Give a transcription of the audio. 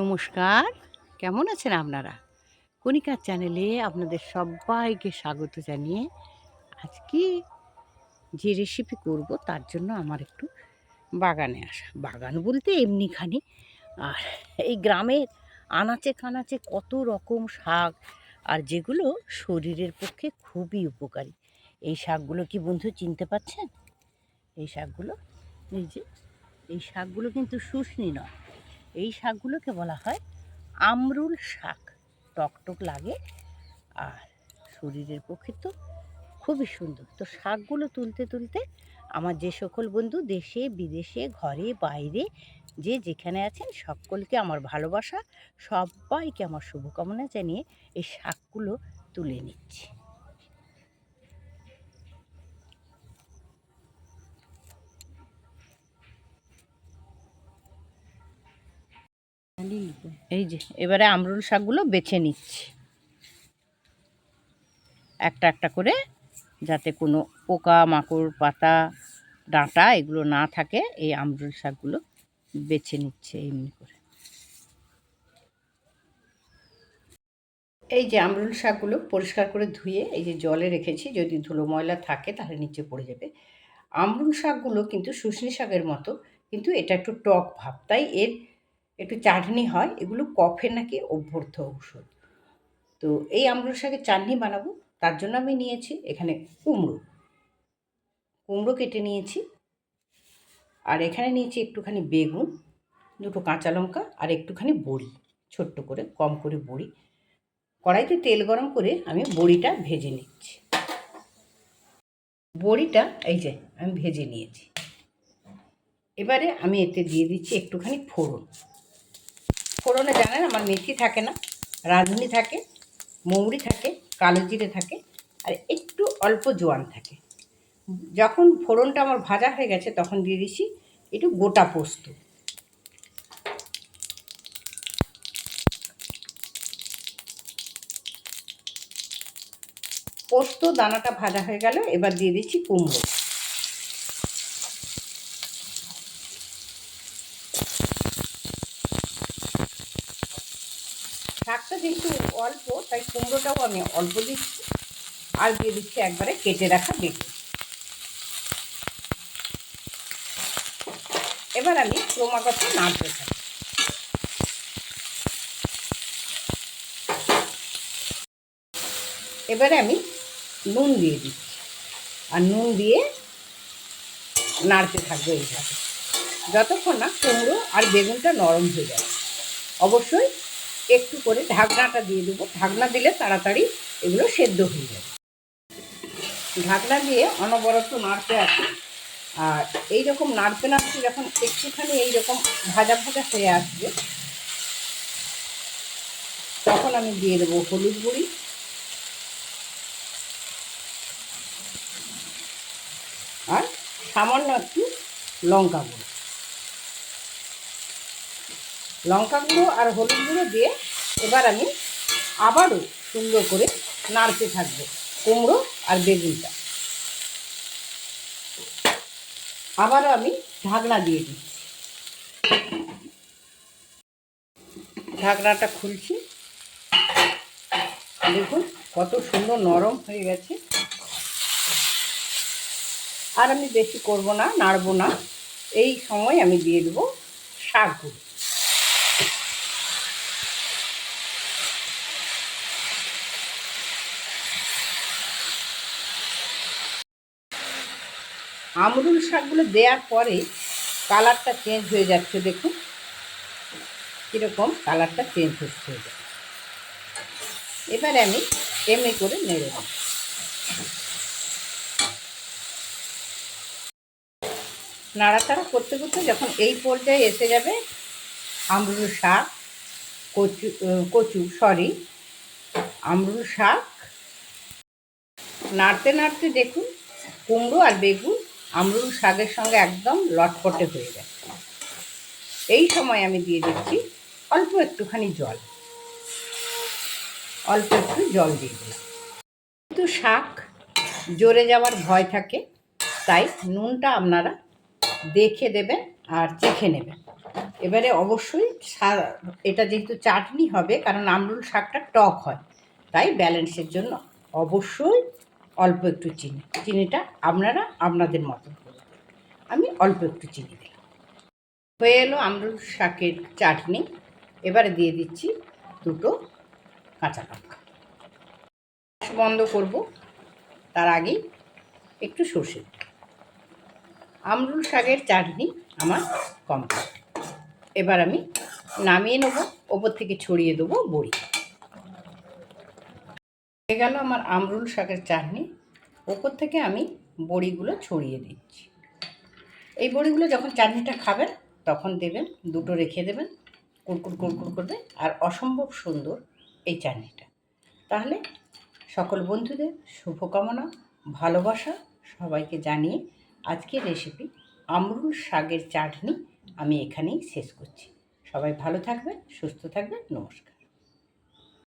নমস্কার। কেমন আছেন আপনারা? কণিকার চ্যানেলে আপনাদের সবাইকে স্বাগত জানিয়ে আজকে যে রেসিপি করব তার জন্য আমার একটু বাগানে আসা। বাগান বলতে এমনিখানি। আর এই গ্রামের আনাচে কানাচে কত রকম শাক আর যেগুলো শরীরের পক্ষে খুবই উপকারী। এই শাকগুলো কি বন্ধু চিনতে পাচ্ছেন এই শাকগুলো, এই যে, এই শাকগুলো কিন্তু শুষ্নি নয়। এই শাকগুলোকে বলা হয় আমরুল শাক। টকটক লাগে আর শরীরের পক্ষে তো খুবই সুন্দর। তো শাকগুলো তুলতে তুলতে আমার যে সকল বন্ধু দেশে, বিদেশে, ঘরে, বাইরে, যে যেখানে আছেন সকলকে আমার ভালোবাসা, সবাইকে আমার শুভকামনা জানিয়ে এই শাকগুলো তুলে নিচ্ছি। এই যে, এবারে আমরুল শাকগুলো বেছে নিচ্ছি। একটা একটা করে, যাতে কোনো পোকা, মাকড়, পাতা, ডাঁটা এগুলো না থাকে, এই আমরুল শাকগুলো বেছে নিচ্ছে এমনি করে। এই যে আমরুল শাকগুলো পরিষ্কার করে ধুয়ে, এই যে জলে রেখেছি, যদি ধুলো ময়লা থাকে তাহলে নিচে পড়ে যাবে। আমরুল শাকগুলো কিন্তু শুশনি শাকের মতো, কিন্তু এটা একটু টক ভাব, তাই এর একটু চাটনি হয়, এগুলো কফে নাকি অভ্যর্থ ঔষধ। তো এই আমরুল শাকের চাটনি বানাবো, তার জন্য আমি নিয়েছি এখানে কুমড়ো। কুমড়ো কেটে নিয়েছি, আর এখানে নিয়েছি একটুখানি বেগুন, দুটো কাঁচা লঙ্কা, আর একটুখানি বড়ি, ছোট্ট করে, কম করে বড়ি। কড়াইতে তেল গরম করে আমি বড়িটা ভেজে নিচ্ছি। বড়িটা, এই যে, আমি ভেজে নিয়েছি। এবারে আমি এতে দিয়ে দিচ্ছি একটুখানি ফোড়ন। ফোড়নে জানেন আমার মেথি থাকে না, রাঁধুনি থাকে, মৌরি থাকে, কালো জিরে থাকে, আর একটু অল্প জোয়ান থাকে। যখন ফোড়নটা আমার ভাজা হয়ে গেছে তখন দিয়ে দিচ্ছি একটু গোটা পোস্ত। পোস্ত দানাটা ভাজা হয়ে গেল, এবার দিয়ে দিচ্ছি কুমড়ো শাকটা যেহেতু অল্প, তাই কুমড়োটাও আমি অল্প দিচ্ছি। আর দিয়ে দিচ্ছি একবারে কেটে রাখা বেগুন। এবার আমি ক্রমাগত নাড়তে থাকি। এবারে আমি নুন দিয়ে দিচ্ছি। আর নুন দিয়ে নাড়তে থাকব এইভাবে। যতক্ষণ না কুমড়ো আর বেগুনটা নরম হয়ে যাবে। অবশ্যই একটু করে ঢাকনাটা দিয়ে দেবো। ঢাকনা দিলে তাড়াতাড়ি এগুলো সেদ্ধ হয়ে যাবে। ঢাকনা দিয়ে অনবরত নাড়তে আছে আর এই রকম নাড়তে নাড়তে যখন একটুখানি এইরকম ভাজা ভাজা হয়ে আসবে, তখন আমি দিয়ে দেবো হলুদ গুঁড়ি। আর সামান্য একটু লঙ্কা গুঁড়ো। লঙ্কা গুঁড়ো আর হলুদ গুঁড়ো দিয়ে এবার আমি আবারও সুন্দর করে নাড়তে থাকব কুমড়ো আর বেগুনটা। আবারও আমি ঢাকনা দিয়ে দিচ্ছি। ঢাকনাটা খুলছি। দেখুন কত সুন্দর নরম হয়ে গেছে। আর আমি বেশি করব না, নাড়বো না। এই সময় আমি দিয়ে দেবো শাকগুলো আমরুল শাকগুলো দেওয়ার পরে কালারটা চেঞ্জ হয়ে যাচ্ছে, দেখুন। কীরকম কালারটা চেঞ্জ হচ্ছে। এবারে আমি এমনি করে নেড়ে দিই নাড়াচাড়া করতে করতে যখন এই পর্যায়ে এসে যাবে, আমরুল শাক, কচু কচু সরি আমরুল শাক, নাড়তে নাড়তে দেখুন, কুমড়ো আর বেগুন আমরুল শাকের সঙ্গে একদম লটপটে হয়ে গেছে। এই সময় আমি দিয়ে দিচ্ছি অল্প একটুখানি জল। অল্প একটু জল দিয়ে দিলাম। কিন্তু শাক জোরে যাওয়ার ভয় থাকে, তাই নুনটা আপনারা দেখে দেবেন আর চেখে নেবেন। এবারে অবশ্যই এটা যেহেতু চাটনি হবে, কারণ আমরুল শাকটা টক হয়, তাই ব্যালেন্সের জন্য অবশ্যই অল্প একটু চিনি। চিনিটা আপনারা আপনাদের মতন করবেন আমি অল্প একটু চিনি দিলাম। হয়ে এলো আমরুল শাকের চাটনি। এবারে দিয়ে দিচ্ছি দুটো কাঁচা লঙ্কা। বন্ধ করব। তার আগেই একটু সর্ষে। আমরুল শাকের চাটনি আমার কমপ্লিট এবার আমি নামিয়ে নেব। ওপর থেকে ছড়িয়ে দেবো বড়ি। হয়ে গেল আমার আমরুল শাকের চাটনি। ওপর থেকে আমি বড়িগুলো ছড়িয়ে দিচ্ছি। এই বড়িগুলো যখন চাটনিটা খাবেন, তখন দেবেন, দুটো রেখে দেবেন কুরকুর কুরকুর করবে, আর অসম্ভব সুন্দর এই চাটনিটা। তাহলে সকল বন্ধুদের শুভকামনা, ভালোবাসা সবাইকে জানিয়ে আজকের রেসিপি আমরুল শাকের চাটনি আমি এখানেই শেষ করছি। সবাই ভালো থাকবেন, সুস্থ থাকবেন, নমস্কার।